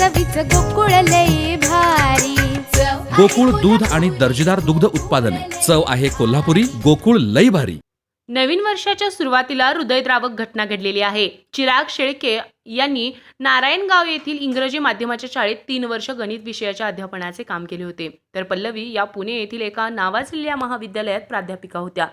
चवीच गोकुळ लई भारी. गोकुळ दूध आणि दर्जेदार दुग्ध उत्पादने. चव आहे कोल्हापुरी गोकुळ लई भारी. नवीन वर्षाच्या सुरुवातीला हृदयद्रावक घटना घडलेली आहे. चिराग शेळके यांनी नारायणगाव येथील इंग्रजी माध्यमाच्या शाळेत तीन वर्ष गणित विषयाच्या अध्यापनाचे काम केले होते. तर पल्लवी या पुणे येथील एका नावाजलेल्या महाविद्यालयात प्राध्यापिका होत्या.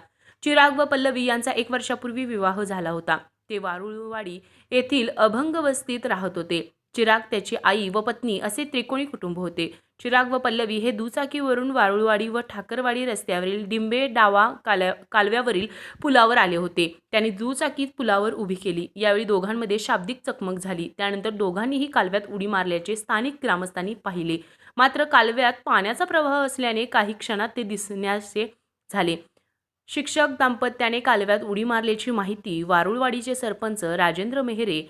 चिराग व पल्लवी यांचा एक वर्षापूर्वी विवाह झाला होता. ते वारुळवाडी येथील अभंग वस्तीत राहत होते. चिराग त्याची आई व पत्नी असे त्रिकोणी कुटुंब होते. चिराग व पल्लवी हे दुचाकीवरून वारुळवाडी व ठाकरवाडी रस्त्यावरील डिंबे डावा काल्या कालव्यावरील पुलावर आले होते. त्यांनी दुचाकीत पुलावर उभी केली. यावेळी दोघांमध्ये शाब्दिक चकमक झाली. त्यानंतर दोघांनीही कालव्यात उडी मारल्याचे स्थानिक ग्रामस्थांनी पाहिले. मात्र कालव्यात पाण्याचा प्रवाह असल्याने काही क्षणात ते दिसण्याचे झाले. शिक्षक दाम्पत्याने कालव्यात उडी मारल्याची माहिती वारुळवाडीचे सरपंच राजेंद्र मेहरे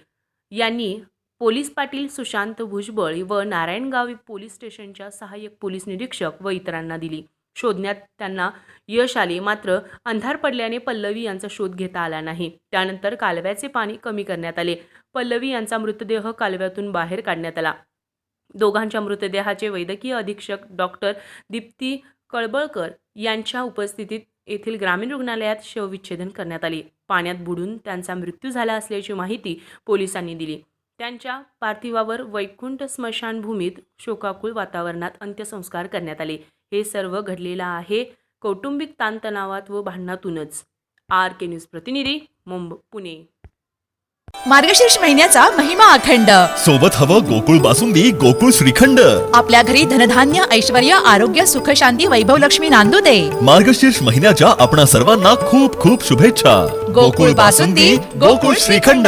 यांनी पोलीस पाटील सुशांत भुजबळ व नारायणगाव पोलीस स्टेशनच्या सहाय्यक पोलीस निरीक्षक व इतरांना दिली. शोधण्यात त्यांना यश आले मात्र अंधार पडल्याने पल्लवी यांचा शोध घेता आला नाही. त्यानंतर कालव्याचे पाणी कमी करण्यात आले. पल्लवी यांचा मृतदेह कालव्यातून बाहेर काढण्यात आला. दोघांच्या मृतदेहाचे वैद्यकीय अधीक्षक डॉक्टर दीप्ती कळबळकर यांच्या उपस्थितीत येथील ग्रामीण रुग्णालयात शवविच्छेदन करण्यात आले. पाण्यात बुडून त्यांचा मृत्यू झाला असल्याची माहिती पोलिसांनी दिली. त्यांच्या पार्थिवावर वैकुंठ स्मशानभूमीत शोकाकुळ वातावरणात अंत्यसंस्कार करण्यात आले. हे सर्व घडलेलं आहे कौटुंबिक ताणतणावात व भांडणातूनच. आर के न्यूज प्रतिनिधी मुंबई पुणे. मार्गशीर्ष महिन्याचा महिमा अखंड. सोबत हवं गोकुळ बासुंदी गोकुळ श्रीखंड. आपल्या घरी धनधान्य ऐश्वर आरोग्य सुख शांती वैभव लक्ष्मी नांदू दे. मार्गशीर्ष महिन्याच्या आपणा सर्वांना खूप खूप शुभेच्छा. गोकुळ बासुंदी, गोकुळ श्रीखंड.